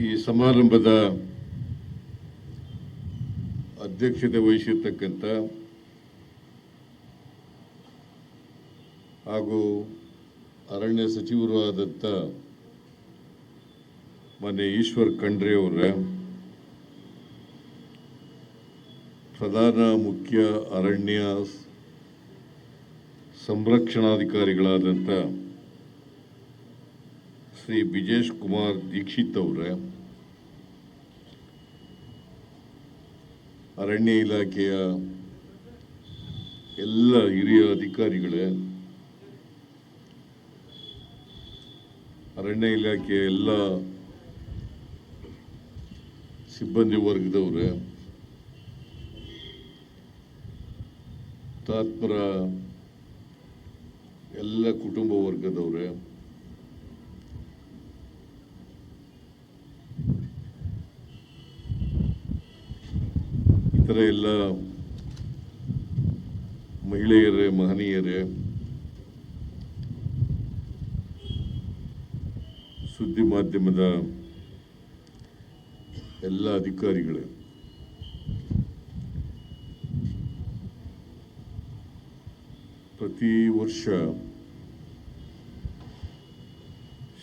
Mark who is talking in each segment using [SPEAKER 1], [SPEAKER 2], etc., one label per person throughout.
[SPEAKER 1] ಈ ಸಮಾರಂಭದ ಅಧ್ಯಕ್ಷತೆ ವಹಿಸಿರ್ತಕ್ಕಂಥ ಹಾಗೂ ಅರಣ್ಯ ಸಚಿವರು ಆದಂಥ ಮಾನ್ಯ ಈಶ್ವರ್ ಖಂಡ್ರೆ ಅವರ, ಪ್ರಧಾನ ಮುಖ್ಯ ಅರಣ್ಯ ಸಂರಕ್ಷಣಾಧಿಕಾರಿಗಳಾದಂಥ ಶ್ರೀ ಬಿಜೇಶ್ ಕುಮಾರ್ ದೀಕ್ಷಿತ್ ಅವರ ಅರಣ್ಯ ಇಲಾಖೆಯ ಎಲ್ಲ ಹಿರಿಯ ಅಧಿಕಾರಿಗಳೇ ಅರಣ್ಯ ಇಲಾಖೆಯ ಎಲ್ಲ ಸಿಬ್ಬಂದಿ ವರ್ಗದವ್ರೆ ತಾತ್ಪರ ಎಲ್ಲ ಕುಟುಂಬ ವರ್ಗದವ್ರೆ ಇತರ ಎಲ್ಲ ಮಹಿಳೆಯರೇ ಮಹನೀಯರೇ ಸುದ್ದಿ ಮಾಧ್ಯಮದ ಎಲ್ಲ ಅಧಿಕಾರಿಗಳೇ ಪ್ರತಿ ವರ್ಷ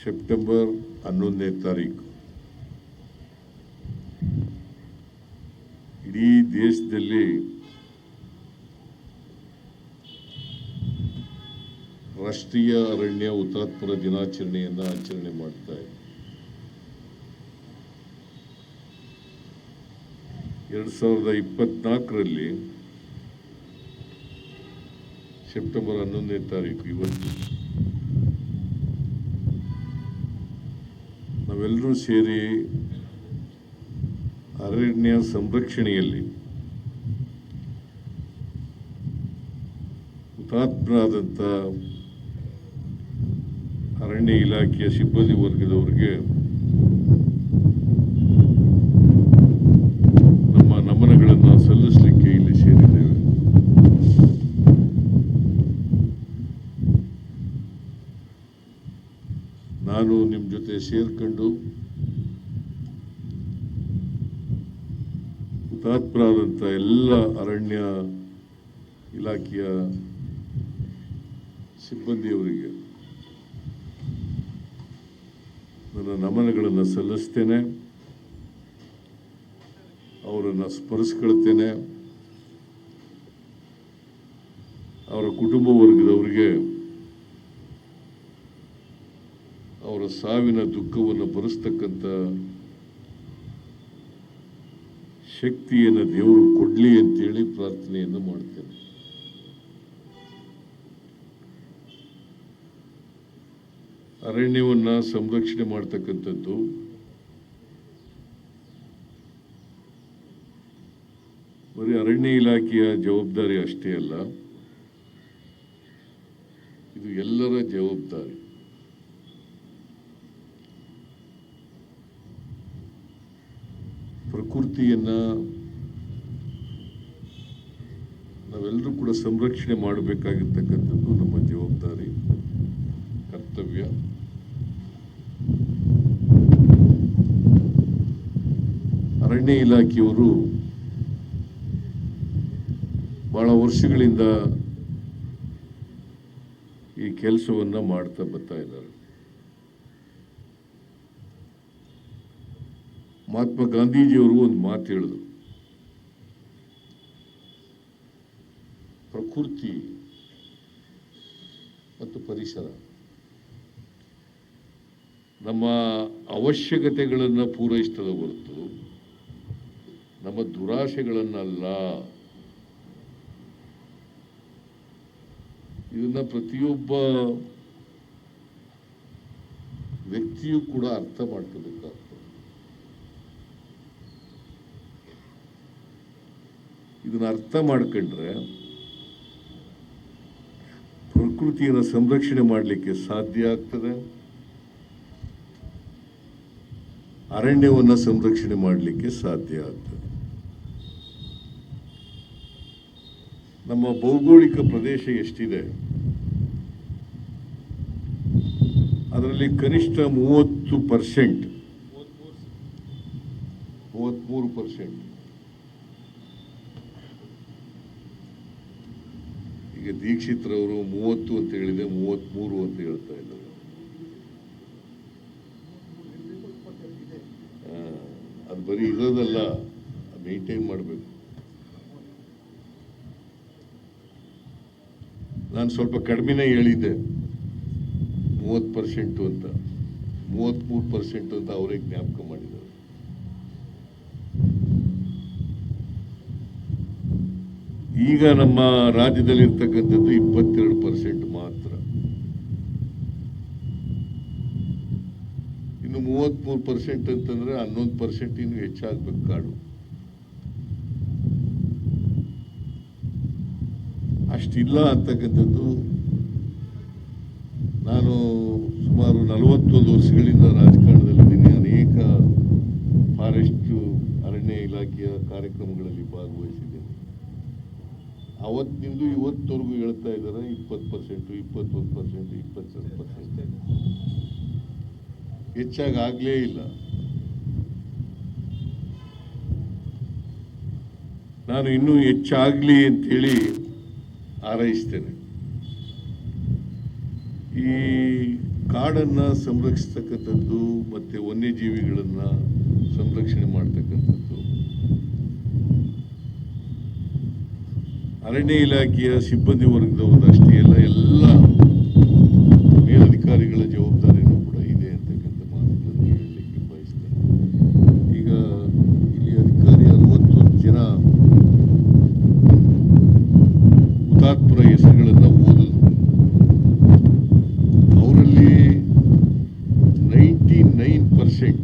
[SPEAKER 1] ಸೆಪ್ಟೆಂಬರ್ ಹನ್ನೊಂದನೇ ತಾರೀಕು ದೇಶದಲ್ಲಿ ರಾಷ್ಟ್ರೀಯ ಅರಣ್ಯ ಹುತಾತ್ಮರ ದಿನಾಚರಣೆಯನ್ನು ಆಚರಣೆ ಮಾಡ್ತಾ ಇದೆ ಎರಡು ಸಾವಿರದ ಇಪ್ಪತ್ನಾಲ್ಕರಲ್ಲಿ ಸೆಪ್ಟೆಂಬರ್ ಹನ್ನೊಂದನೇ ತಾರೀಕು ಇವತ್ತು ನಾವೆಲ್ಲರೂ ಸೇರಿ ಅರಣ್ಯ ಸಂರಕ್ಷಣೆಯಲ್ಲಿ ಹುತಾತ್ಮರಾದಂಥ ಅರಣ್ಯ ಇಲಾಖೆಯ ಸಿಬ್ಬಂದಿ ವರ್ಗದವರಿಗೆ ನಮ್ಮ ನಮನಗಳನ್ನು ಸಲ್ಲಿಸಲಿಕ್ಕೆ ಇಲ್ಲಿ ಸೇರಿದ್ದೇವೆ. ನಾನು ನಿಮ್ಮ ಜೊತೆ ಸೇರ್ಕೊಂಡು ಹುತಾತ್ಮರಾದಂಥ ಎಲ್ಲ ಅರಣ್ಯ ಇಲಾಖೆಯ ಸಿಬ್ಬಂದಿಯವರಿಗೆ ನನ್ನ ನಮನಗಳನ್ನು ಸಲ್ಲಿಸ್ತೇನೆ, ಅವರನ್ನು ಸ್ಮರಿಸ್ಕೊಳ್ತೇನೆ. ಅವರ ಕುಟುಂಬ ವರ್ಗದವರಿಗೆ ಅವರ ಸಾವಿನ ದುಃಖವನ್ನು ಭರಿಸ್ತಕ್ಕಂಥ ಶಕ್ತಿಯನ್ನು ದೇವರು ಕೊಡಲಿ ಅಂತೇಳಿ ಪ್ರಾರ್ಥನೆಯನ್ನು ಮಾಡ್ತೇನೆ. ಅರಣ್ಯವನ್ನು ಸಂರಕ್ಷಣೆ ಮಾಡ್ತಕ್ಕಂಥದ್ದು. ಬರೀ ಅರಣ್ಯ ಇಲಾಖೆಯ ಜವಾಬ್ದಾರಿ ಅಷ್ಟೇ ಅಲ್ಲ. ಇದು ಎಲ್ಲರ ಜವಾಬ್ದಾರಿ. ಪ್ರಕೃತಿಯನ್ನ ನಾವೆಲ್ಲರೂ ಕೂಡ ಸಂರಕ್ಷಣೆ ಮಾಡಬೇಕಾಗಿರ್ತಕ್ಕಂಥದ್ದು ನಮ್ಮ ಜವಾಬ್ದಾರಿ ಕರ್ತವ್ಯ ಅರಣ್ಯ ಇಲಾಖೆಯವರು ಬಹಳ ವರ್ಷಗಳಿಂದ ಈ ಕೆಲಸವನ್ನು ಮಾಡ್ತಾ ಬರ್ತಾ ಇದ್ದಾರೆ. ಮಹಾತ್ಮ ಗಾಂಧೀಜಿಯವರು ಒಂದು ಮಾತು ಹೇಳಿದ್ರು. ಪ್ರಕೃತಿ ಮತ್ತು ಪರಿಸರ. ನಮ್ಮ ಅವಶ್ಯಕತೆಗಳನ್ನು ಪೂರೈಸ್ತದ ಹೊರತು ನಮ್ಮ ದುರಾಶೆಗಳನ್ನಲ್ಲ. ಇದನ್ನ ಪ್ರತಿಯೊಬ್ಬ ವ್ಯಕ್ತಿಯೂ ಕೂಡ ಅರ್ಥ ಮಾಡ್ಕೋಬೇಕಾಗ್ತದೆ. ಇದನ್ನ ಅರ್ಥ ಮಾಡ್ಕೊಂಡ್ರೆ ಪ್ರಕೃತಿಯನ್ನು ಸಂರಕ್ಷಣೆ ಮಾಡಲಿಕ್ಕೆ ಸಾಧ್ಯ ಆಗ್ತದೆ. ಅರಣ್ಯವನ್ನು ಸಂರಕ್ಷಣೆ ಮಾಡಲಿಕ್ಕೆ ಸಾಧ್ಯ ಆಗ್ತದೆ. ನಮ್ಮ ಭೌಗೋಳಿಕ ಪ್ರದೇಶ ಎಷ್ಟಿದೆ? ಅದರಲ್ಲಿ ಕನಿಷ್ಠ ಮೂವತ್ತು ಪರ್ಸೆಂಟ್. ಮೂವತ್ತ್ಮೂರು ಪರ್ಸೆಂಟ್. ಈಗ ದೀಕ್ಷಿತ್ರವರು ಮೂವತ್ತು ಅಂತ ಹೇಳಿದೆ ಮೂವತ್ತ್ಮೂರು ಅಂತ ಹೇಳ್ತಾ ಇದ್ದಾರೆ. ಅದು ಬರೀ ಇರೋದಲ್ಲ ಮೇಂಟೈನ್ ಮಾಡಬೇಕು. ನಾನು ಸ್ವಲ್ಪ ಕಡಿಮೆನೇ ಹೇಳಿದ್ದೆ. ಮೂವತ್ತು ಪರ್ಸೆಂಟು ಅಂತ. ಮೂವತ್ತ್ಮೂರು ಪರ್ಸೆಂಟ್ ಅಂತ ಅವರೇ ಜ್ಞಾಪಕ ಮಾಡಿದ್ದಾರೆ. ಈಗ ನಮ್ಮ ರಾಜ್ಯದಲ್ಲಿ ಇರ್ತಕ್ಕಂಥದ್ದು ಇಪ್ಪತ್ತೆರಡು ಪರ್ಸೆಂಟ್ ಮಾತ್ರ. ಇನ್ನು ಮೂವತ್ತ್ಮೂರು ಪರ್ಸೆಂಟ್ ಅಂತಂದ್ರೆ ಹನ್ನೊಂದು ಪರ್ಸೆಂಟ್ ಇನ್ನು ಹೆಚ್ಚಾಗಬೇಕು ಕಾಡು. ಅಷ್ಟಿಲ್ಲ ಅಂತಕ್ಕಂಥದ್ದು. ನಾನು ಸುಮಾರು ನಲವತ್ತೊಂದು ವರ್ಷಗಳಿಂದ ರಾಜಕಾರಣದಲ್ಲಿದ್ದೀನಿ ಅನೇಕ ಫಾರೆಸ್ಟ್, ಅರಣ್ಯ ಇಲಾಖೆಯ ಕಾರ್ಯಕ್ರಮಗಳಲ್ಲಿ ಭಾಗವಹಿಸಿದ್ದೇನೆ. ಅವತ್ತಿಂದ ಇವತ್ತವರೆಗೂ ಹೇಳ್ತಾ ಇದ್ದಾರೆ, ಇಪ್ಪತ್ತು ಪರ್ಸೆಂಟು, ಇಪ್ಪತ್ತೊಂದು ಪರ್ಸೆಂಟ್, ಇಪ್ಪತ್ತೆರಡು ಪರ್ಸೆಂಟ್. ಹೆಚ್ಚಾಗಿ ಆಗಲೇ ಇಲ್ಲ. ನಾನು ಇನ್ನೂ ಹೆಚ್ಚಾಗಲಿ ಅಂತೇಳಿ ಹಾರೈಸ್ತೇನೆ. ಈ ಕಾಡನ್ನು ಸಂರಕ್ಷಿಸ್ತಕ್ಕಂಥದ್ದು ಮತ್ತು ವನ್ಯಜೀವಿಗಳನ್ನು ಸಂರಕ್ಷಣೆ ಮಾಡ್ತಕ್ಕಂಥದ್ದು. ಅರಣ್ಯ ಇಲಾಖೆಯ ಸಿಬ್ಬಂದಿ ವರ್ಗದವರು ಅಷ್ಟೇ ಅಲ್ಲ, ಎಲ್ಲ ಮೇಲಧಿಕಾರಿಗಳ ಜವಾಬ್ದಾರಿನೂ ಕೂಡ ಇದೆ ಅಂತಕ್ಕಂಥ ಮಾತುಗಳನ್ನು ಹೇಳಲಿಕ್ಕೆ ಬಯಸ್ತೇನೆ ಈಗ ಇಲ್ಲಿ ಅಧಿಕಾರಿ ಅರವತ್ತೊಂದು ಜನ ಹುತಾತ್ಮರ ಹೆಸರುಗಳನ್ನು ಓದಿದ್ರು ಅವರಲ್ಲಿ ನೈಂಟಿ ನೈನ್ ಪರ್ಸೆಂಟ್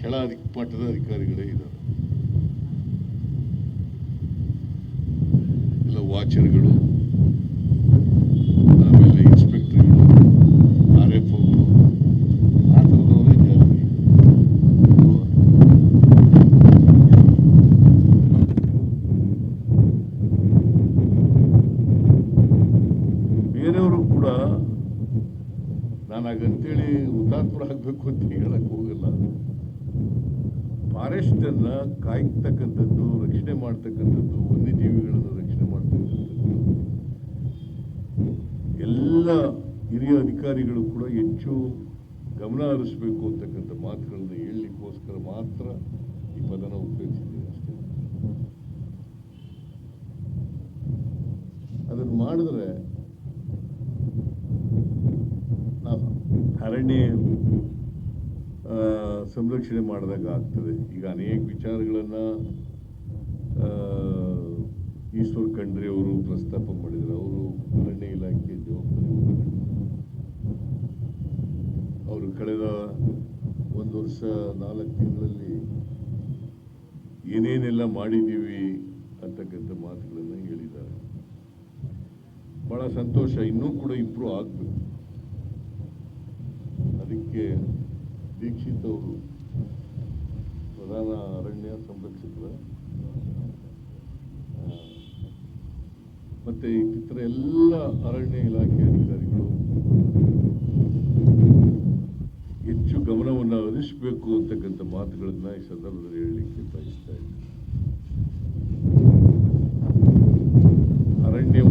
[SPEAKER 1] ಕೆಳ ಅಧಿಕ ಮಟ್ಟದ ಅಧಿಕಾರಿಗಳೇ ಇದ್ದಾರೆ ಎಲ್ಲ ವಾಚರ್ಗಳು ಆಮೇಲೆ ಇನ್ಸ್ಪೆಕ್ಟರ್ಗಳು ಆರ್ ಎಫ್ ಒಗಳು ಆ ಥರದವರೇ ಜಾಸ್ತಿ ಅಲ್ವಾ? ಬೇರೆಯವರು ಕೂಡ ನಾನು ಹಾಗಂತೇಳಿ ಹುತಾತ್ಮರ ಆಗಬೇಕು ಅಂತ ಹೇಳಕ್ ಹೋಗಲ್ಲ ಫಾರೆಸ್ಟ್ ಅನ್ನ ಕಾಯ್ತಕ್ಕಂಥದ್ದು ರಕ್ಷಣೆ ಮಾಡ್ತಕ್ಕಂಥದ್ದು ವನ್ಯಜೀವಿಗಳನ್ನು ರಕ್ಷಣೆ ಮಾಡ್ತಕ್ಕಂಥದ್ದು ಎಲ್ಲ ಹಿರಿಯ ಅಧಿಕಾರಿಗಳು ಕೂಡ ಹೆಚ್ಚು ಗಮನ ಹರಿಸಬೇಕು ಅಂತಕ್ಕಂಥ ಮಾತುಗಳನ್ನು ಹೇಳಲಿಕ್ಕೋಸ್ಕರ ಮಾತ್ರ ಈ ಪದನ ಉಪಯೋಗಿಸಿದ್ದೀನಿ ಅಷ್ಟೇ. ಅದನ್ನು ಮಾಡಿದ್ರೆ ಅರಣ್ಯ ಸಂರಕ್ಷಣೆ ಮಾಡಿದಾಗ ಆಗ್ತದೆ. ಈಗ ಅನೇಕ ವಿಚಾರಗಳನ್ನು ಈಶ್ವರ್ ಖಂಡ್ರೆ ಅವರು ಪ್ರಸ್ತಾಪ ಮಾಡಿದರು. ಅವರು ಅರಣ್ಯ ಇಲಾಖೆ ಜವಾಬ್ದಾರಿ. ಅವರು ಕಳೆದ ಒಂದು ವರ್ಷ ನಾಲ್ಕು ತಿಂಗಳಲ್ಲಿ ಏನೇನೆಲ್ಲ ಮಾಡಿದ್ದೀವಿ ಅಂತಕ್ಕಂಥ ಮಾತುಗಳನ್ನು ಹೇಳಿದ್ದಾರೆ. ಬಹಳ ಸಂತೋಷ. ಇನ್ನೂ ಕೂಡ ಇಂಪ್ರೂವ್ ಆಗಬೇಕು. ಅದಕ್ಕೆ ದೀಕ್ಷಿತ್ ಅವರು ಪ್ರಧಾನ ಅರಣ್ಯ ಸಂರಕ್ಷಕರ ಮತ್ತೆ ಇತರ ಎಲ್ಲ ಅರಣ್ಯ ಇಲಾಖೆ ಅಧಿಕಾರಿಗಳು ಹೆಚ್ಚು ಗಮನವನ್ನು ಹರಿಸಬೇಕು ಅಂತಕ್ಕಂಥ ಮಾತುಗಳನ್ನ ಈ ಸಂದರ್ಭದಲ್ಲಿ ಹೇಳಲಿಕ್ಕೆ ಬಯಸ್ತಾ ಇದ್ದೀನಿ. ಅರಣ್ಯ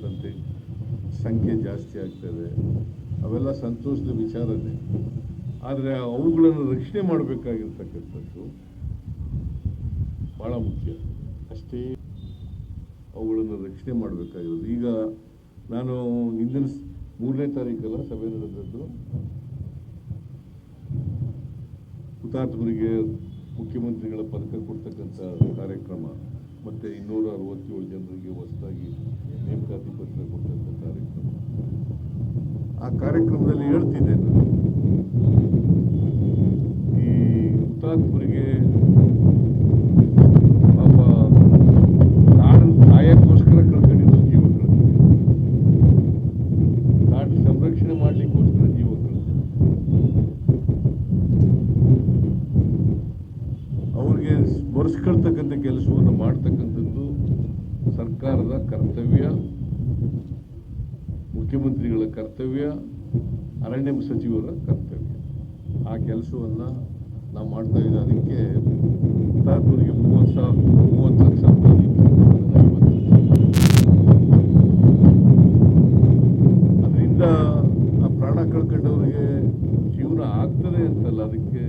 [SPEAKER 1] ಚಿರತೆಗಳ ಸಂಖ್ಯೆ ಜಾಸ್ತಿ ಆಗ್ತದೆ. ಅವೆಲ್ಲ ಸಂತೋಷದ ವಿಚಾರನೇ. ಆದರೆ ಅವುಗಳನ್ನು ರಕ್ಷಣೆ ಮಾಡಬೇಕಾಗಿರ್ತಕ್ಕಂಥದ್ದು ಭಾಳ ಮುಖ್ಯ. ಅಷ್ಟೇ ಅವುಗಳನ್ನು ರಕ್ಷಣೆ ಮಾಡಬೇಕಾಗಿರೋದು. ಈಗ ನಾನು ಹಿಂದಿನ ಮೂರನೇ ತಾರೀಕಲ್ಲ ಸಭೆ ನಡೆದದ್ದು. ಹುತಾತ್ಮರಿಗೆ ಮುಖ್ಯಮಂತ್ರಿಗಳ ಪದಕ ಕೊಡ್ತಕ್ಕಂಥ ಕಾರ್ಯಕ್ರಮ. ಮತ್ತೆ ಇನ್ನೂರ ಅರವತ್ತೇಳು ಜನರಿಗೆ ಹೊಸದಾಗಿ ನೇಮಕಾತಿ ಪತ್ರ ಕೊಟ್ಟಂಥ ಕಾರ್ಯಕ್ರಮ. ಆ ಕಾರ್ಯಕ್ರಮದಲ್ಲಿ ಹೇಳ್ತಿದ್ದೆ ನಾನು. ಈ ಹುತಾತ್ಮರಿಗೆ ಅವ್ರಿಗೆ ಕೆಲಸವನ್ನು ಮಾಡ್ತಕ್ಕಂಥದ್ದು ಸರ್ಕಾರದ ಕರ್ತವ್ಯ, ಮುಖ್ಯಮಂತ್ರಿಗಳ ಕರ್ತವ್ಯ, ಅರಣ್ಯ ಸಚಿವರ ಕರ್ತವ್ಯ. ಆ ಕೆಲಸವನ್ನು ನಾವು ಮಾಡ್ತಾ ಇದ್ದೀವಿ ಅದಕ್ಕೆ ಹುತಾತ್ಮರಿಗೆ ಮೂವತ್ತು ಸಾವಿರ, ಮೂವತ್ತು ಲಕ್ಷ ಅದರಿಂದ ಆ ಪ್ರಾಣ ಕಳ್ಕೊಂಡವರಿಗೆ ಜೀವನ ಆಗ್ತದೆ ಅಂತಲ್ಲ ಅದಕ್ಕೆ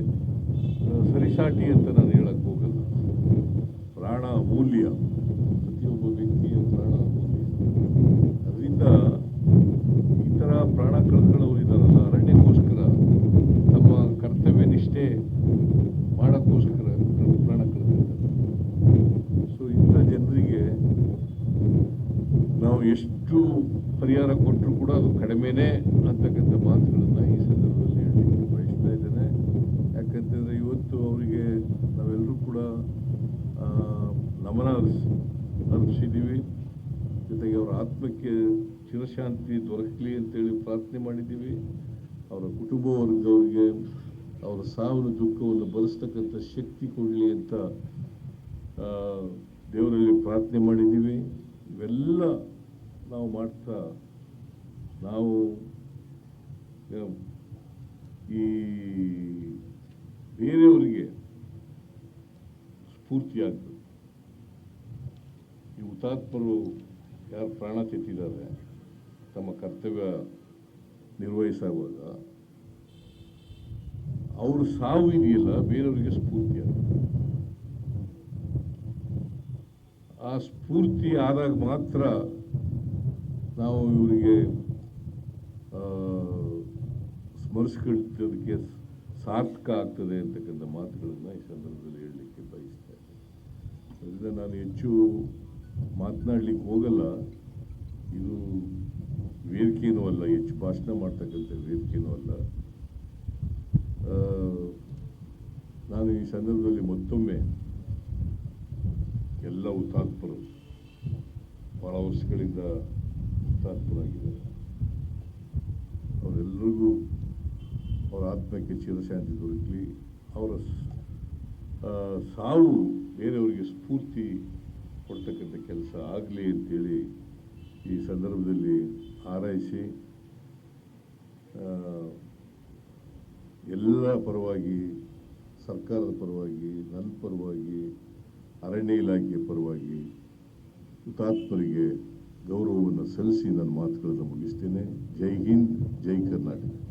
[SPEAKER 1] ಸರಿಸಾಟಿ ಅಂತ ನಾನು ಪ್ರಾಣ ಅಮೂಲ್ಯ ಪ್ರತಿಯೊಬ್ಬ ವ್ಯಕ್ತಿಯ ಪ್ರಾಣ ಅಮೂಲ್ಯ ಅದರಿಂದ ಈ ಥರ ಪ್ರಾಣ ಕಳ್ಕೊಳ್ಳೋರು ಇದ್ದಾರಲ್ಲ, ಅರಣ್ಯಕ್ಕೋಸ್ಕರ ತಮ್ಮ ಕರ್ತವ್ಯ ನಿಷ್ಠೆ ಮಾಡೋಕ್ಕೋಸ್ಕರ ಪ್ರಾಣ ಕಳ್ಕೊಳ್ತಾರೆ ಸೊ ಇಂಥ ಜನರಿಗೆ ನಾವು ಎಷ್ಟು ಪರಿಹಾರ ಕೊಟ್ಟರು ಕೂಡ ಅದು ಕಡಿಮೆನೇ ಅಂತಕ್ಕಂಥ ಮಾತುಗಳನ್ನು ಈ ಸಂದರ್ಭದಲ್ಲಿ ಹೇಳಲಿಕ್ಕೆ ಬಯಸ್ತಾ ಇದ್ದೇನೆ. ಯಾಕಂತಂದ್ರೆ ಇವತ್ತು ಅವರಿಗೆ ನಾವೆಲ್ಲರೂ ಕೂಡ ನಮನ ಅರ್ಪಿಸಿದ್ದೀವಿ. ಜೊತೆಗೆ ಅವರ ಆತ್ಮಕ್ಕೆ ಚಿರಶಾಂತಿ ದೊರಕಲಿ ಅಂತೇಳಿ ಪ್ರಾರ್ಥನೆ ಮಾಡಿದ್ದೀವಿ. ಅವರ ಕುಟುಂಬ ವರ್ಗದವರಿಗೆ ಅವರ ಸಾವಿನ ದುಃಖವನ್ನು ಭರಿಸ್ತಕ್ಕಂಥ ಶಕ್ತಿ ಕೊಡಲಿ ಅಂತ ದೇವರಲ್ಲಿ ಪ್ರಾರ್ಥನೆ ಮಾಡಿದ್ದೀವಿ. ಇವೆಲ್ಲ ನಾವು ಮಾಡ್ತಾ, ನಾವು ಈ ಬೇರೆಯವರಿಗೆ ಸ್ಫೂರ್ತಿಯಾಗಬೇಕು ಈ ಹುತಾತ್ಮರು ಯಾರು ಪ್ರಾಣ ತೆತ್ತಿದ್ದಾರೆ, ತಮ್ಮ ಕರ್ತವ್ಯ ನಿರ್ವಹಿಸುವಾಗ ಅವರು ಸಾವು ಇದೆಯಲ್ಲ, ಬೇರೆಯವರಿಗೆ ಸ್ಫೂರ್ತಿಯಾಗ್ತದೆ ಆ ಸ್ಫೂರ್ತಿ ಆದಾಗ ಮಾತ್ರ ನಾವು ಇವರಿಗೆ ಸ್ಮರಿಸ್ಕೊಳ್ತದಕ್ಕೆ ಸಾರ್ಥಕ ಆಗ್ತದೆ ಅಂತಕ್ಕಂಥ ಮಾತುಗಳನ್ನು ಈ ಸಂದರ್ಭದಲ್ಲಿ ಇದ್ದೇನೆ ಅದರಿಂದ ನಾನು ಹೆಚ್ಚು ಮಾತನಾಡ್ಲಿಕ್ಕೆ ಹೋಗಲ್ಲ. ಇದು ವೇದಿಕೆಯೂ ಅಲ್ಲ, ಹೆಚ್ಚು ಭಾಷಣ ಮಾಡ್ತಕ್ಕಂಥ ವೇದಿಕೆಯೂ ಅಲ್ಲ. ನಾನು ಈ ಸಂದರ್ಭದಲ್ಲಿ ಮತ್ತೊಮ್ಮೆ ಎಲ್ಲ ಹುತಾತ್ಮರು ಬಹಳ ವರ್ಷಗಳಿಂದ ಹುತಾತ್ಮರಾಗಿದ್ದಾರೆ. ಅವರೆಲ್ಲರಿಗೂ ಅವರ ಆತ್ಮಕ್ಕೆ ಚಿರಶಾಂತಿ ದೊರಕಲಿ, ಅವರ ಸಾವು ಬೇರೆಯವರಿಗೆ ಸ್ಫೂರ್ತಿ ಕೊಡ್ತಕ್ಕಂಥ ಕೆಲಸ ಆಗಲಿ ಅಂತೇಳಿ ಈ ಸಂದರ್ಭದಲ್ಲಿ ಹಾರೈಸಿ ಎಲ್ಲ ಪರವಾಗಿ, ಸರ್ಕಾರದ ಪರವಾಗಿ, ನನ್ನ ಪರವಾಗಿ, ಅರಣ್ಯ ಇಲಾಖೆಯ ಪರವಾಗಿ ಹುತಾತ್ಮರಿಗೆ ಗೌರವವನ್ನು ಸಲ್ಲಿಸಿ ನನ್ನ ಮಾತುಗಳನ್ನು ಮುಗಿಸ್ತೇನೆ. ಜೈ ಹಿಂದ್, ಜೈ ಕರ್ನಾಟಕ.